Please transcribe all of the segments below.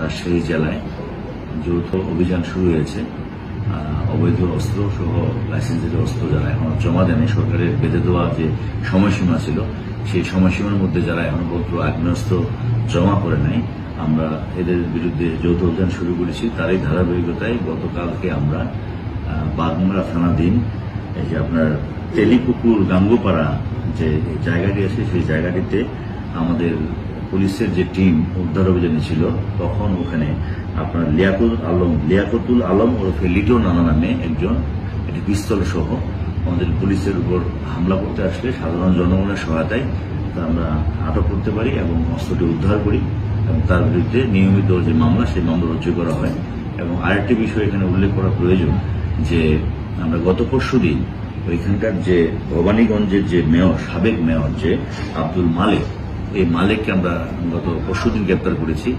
রাজশাহী জেলায় যৌথ অভিযান শুরু হয়েছে। অবৈধ অস্ত্র সহ লাইসেন্সের অস্ত্র যারা এখনও জমা দেয়নি, সরকারের বেঁধে দেওয়া যে সময়সীমা ছিল, সেই সময়সীমার মধ্যে যারা এখনও পর্যন্ত আগ্নেয়াস্ত্র জমা করে নাই, আমরা এদের বিরুদ্ধে যৌথ অভিযান শুরু করেছি। তারই ধারাবাহিকতায় গতকালকে আমরা বাগমারা থানাধীন এই যে আপনার তেলিপুকুর গাঙ্গুপাড়া যে জায়গাটি আছে, সেই জায়গাটিতে আমাদের পুলিশের যে টিম উদ্ধার অভিযানে ছিল, তখন ওখানে আপনার লিয়াকুল আলম, লিয়াকতুল আলম ওরফে লিটো নানা নামে একজন, একটি পিস্তল সহ আমাদের পুলিশের উপর হামলা করতে আসলে সাধারণ জনগণের সহায়তায় তা আমরা আটক করতে পারি এবং অস্ত্রটি উদ্ধার করি এবং তার বিরুদ্ধে নিয়মিত যে মামলা, সেই মামলা রুজু করা হয়। এবং আরেকটি বিষয় এখানে উল্লেখ করা প্রয়োজন যে আমরা গত পরশু দিন ওইখানকার যে ভবানীগঞ্জের যে মেয়র, সাবেক মেয়র যে আব্দুল মালিক এই মালিককে আমরা গত পরশুদিন গ্রেপ্তার করেছি।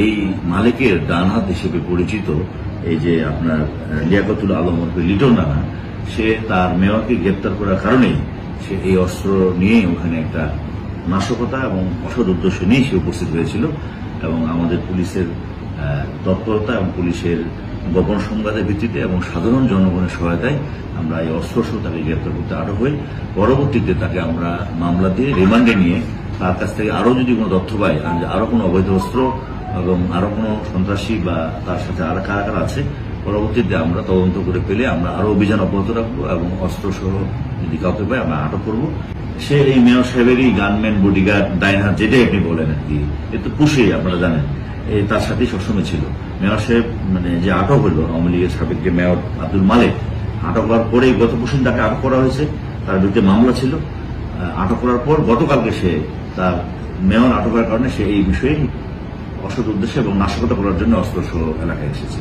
এই মালিকের ডান হাত হিসেবে পরিচিত এই যে আপনার লিয়াকতুল আলম লিটন রানা, সে তার মেয়রকে গ্রেপ্তার করার কারণেই সে এই অস্ত্র নিয়ে ওখানে একটা নাশকতা এবং অসৎ উদ্দেশ্য নিয়ে সে উপস্থিত হয়েছিল এবং আমাদের পুলিশের তৎপরতা এবং পুলিশের গোপন সংবাদের ভিত্তিতে এবং সাধারণ জনগণের সহায়তায় আমরা এই অস্ত্র সহ তাকে গ্রেপ্তার করতে আরও হই। পরবর্তীতে তাকে আমরা মামলা দিয়ে রিমান্ডে নিয়ে তার কাছ থেকে আরও যদি কোনো তথ্য পাই আরও কোনো অবৈধ অস্ত্র এবং আরও কোনো সন্ত্রাসী বা তার সাথে আর কারা কারা আছে, পরবর্তীতে আমরা তদন্ত করে পেলে আমরা আরও অভিযান অব্যাহত রাখব এবং অস্ত্র সহ যদি কাউকে পাই, আমরা আটক করব। সে এই মেয়র সাহেবেরই গানম্যান বডিগার্ড ডাইনার যেটাই আপনি বলেন আর কি, এ তো পুষে আপনারা জানেন। এই তার সাথেই সবসময় ছিল। মেয়র সাহেব মানে যে আটক হলো, আওয়ামী লীগের সাবেক যে মেয়র আব্দুল মালিক, আটক হওয়ার পরেই গত পরশুদিন তাকে আটক করা হয়েছে। তার বিরুদ্ধে মামলা ছিল। আটক করার পর গতকালকে সে তার মেয়র আটকের কারণে সে এই বিষয়ে অসৎ উদ্দেশ্যে এবং নাশকতা করার জন্য অস্ত্র এলাকায় এসেছে।